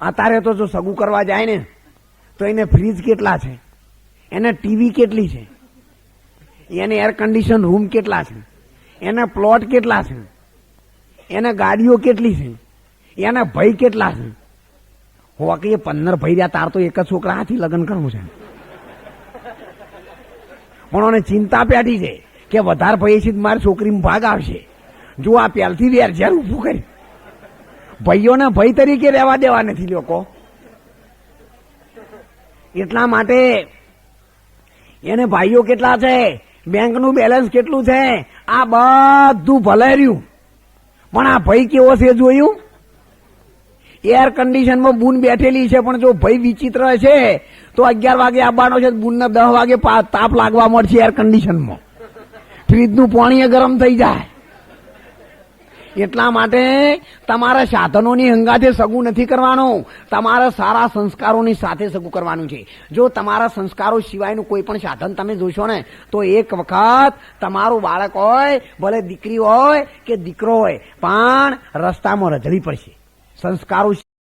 અત્યારે તો જો સગું કરવા જાય ને, તો એને ફ્રીજ કેટલા છે? એને ટીવી કેટલી છે? એને એર કન્ડિશન રૂમ કેટલા છે? એને પ્લોટ કેટલા છે? એને ગાડીઓ કેટલી છે? એના ભય કેટલા છે? હોકી એ પંદર ભાઈ રહ્યા તાર તો એક જ છોકરા હાથી લગ્ન કરવું છે. પણ એને ચિંતા પેટી છે કે વધારે ભય છે મારી છોકરી ભાગ આવશે. જો આ પહેલથી વેર ઝેર ઊભું કરી. ભાઈઓને ભાઈ તરીકે રહેવા દેવા નથી લોકો. એટલા માટે એને ભાઈઓ કેટલા છે? બેંકનું બેલેન્સ કેટલું છે? આ બધું ભલે રહ્યું પણ આ ભાઈ કેવો છે જોયું? એર કન્ડિશનમાં બૂન બેઠેલી છે, પણ જો ભાઈ વિચિત્ર છે, તો અગિયાર વાગે આવવાનો છે, બૂનને દસ વાગે તાપ લાગવા મળશે એર કન્ડિશનમાં. ફ્રીજનું પાણી ગરમ થઈ જાય. એટલા માટે તમારા સાધનોની હંગાથે સગું નથી કરવાનું. તમારા સારા સંસ્કારોની સાથે સગું કરવાનું છે. જો તમારા સંસ્કારો સિવાયનું કોઈ પણ સાધન તમે જોશો ને, તો એક વખત તમારું બાળક હોય, ભલે દીકરી હોય કે દીકરો હોય, પણ રસ્તામાં રજળી પડશે. સંસ્કારો